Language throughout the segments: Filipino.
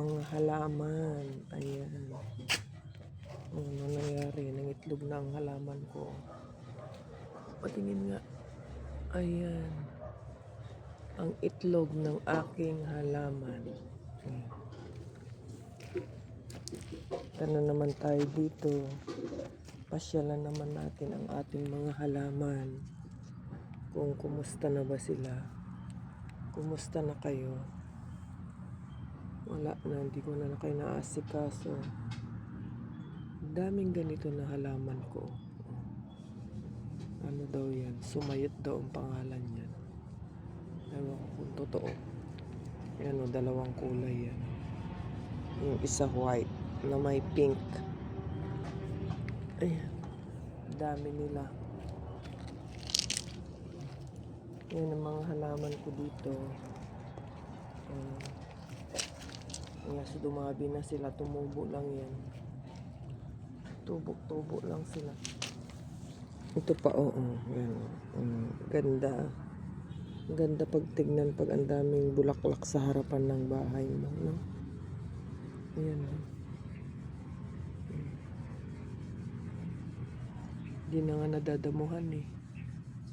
Mga halaman. Ayan. Ano nangyari? Nangitlog na ang halaman ko. Patingin nga. Ayan. Ang itlog ng aking halaman. Ayan. Na naman tayo dito. Pasyalan naman natin ang ating mga halaman. Kung kumusta na ba sila. Kumusta na kayo? Wala na, hindi ko na kayo naasikaso. Daming ganito na halaman ko. Ano daw yan? Sumayot daw ang pangalan yan. Ewan ko kung totoo. Yan o, dalawang kulay yan. Yung isa white na may pink. Ayan. Dami nila. Yan ang mga halaman ko dito. So dumabi na sila, tumubo lang yan. Tubok-tubo lang sila. Ito pa, oo. yan. Mm, ganda. Ganda pag tignan pag ang daming bulaklak sa harapan ng bahay mo. No? Ayan. oh. Mm. Di na nga nadadamuhan eh.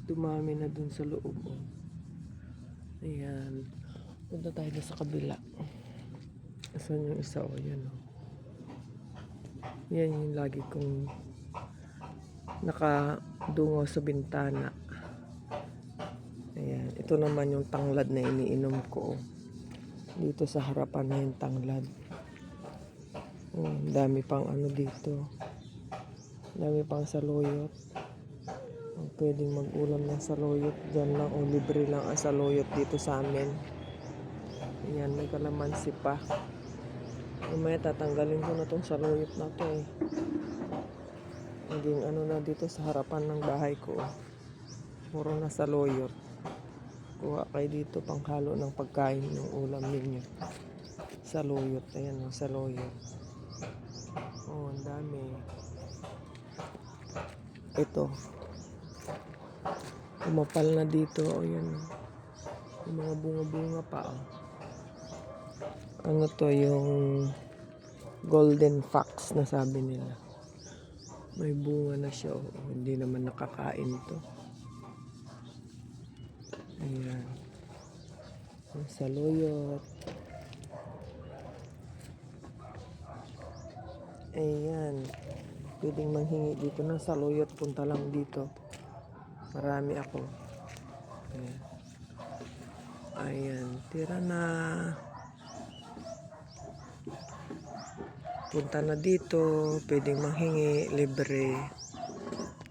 Dumami na dun sa loob. Oh. Ayan. Punta tayo na sa kabila. Saan yung isa? O, yan o. Yan yung lagi kong nakadungo sa bintana. Ayan. Ito naman yung tanglad na iniinom ko. Dito sa harapan na yung tanglad. Oh, ang dami pang ano dito. Dami pang saluyot. Ang pwedeng mag-ulam ng saluyot dyan lang o libre lang ang saluyot dito sa amin. Ayan, may kalamansi pa. Umaya tatanggalin ko na tong saluyot na to eh. Naging ano na dito sa harapan ng bahay ko. oh. Puro na saluyot. Kuha kayo dito panghalo ng pagkain ng ulam ninyo. Saluyot. Ayan o, saluyot. Oh, ang dami. Ito. Kumapal na dito. O, yan o. Yung mga bunga-bunga pa o. Ano to, yung golden fox na sabi nila. May bunga na siya. o. Hindi naman nakakain to. Ayan. Ang saluyot. Ayan. Pwedeng manghingi dito ng saluyot. Punta lang dito. Marami ako. Ayan. Ayan. Tira na. Punta na dito. Pwedeng manghingi. Libre.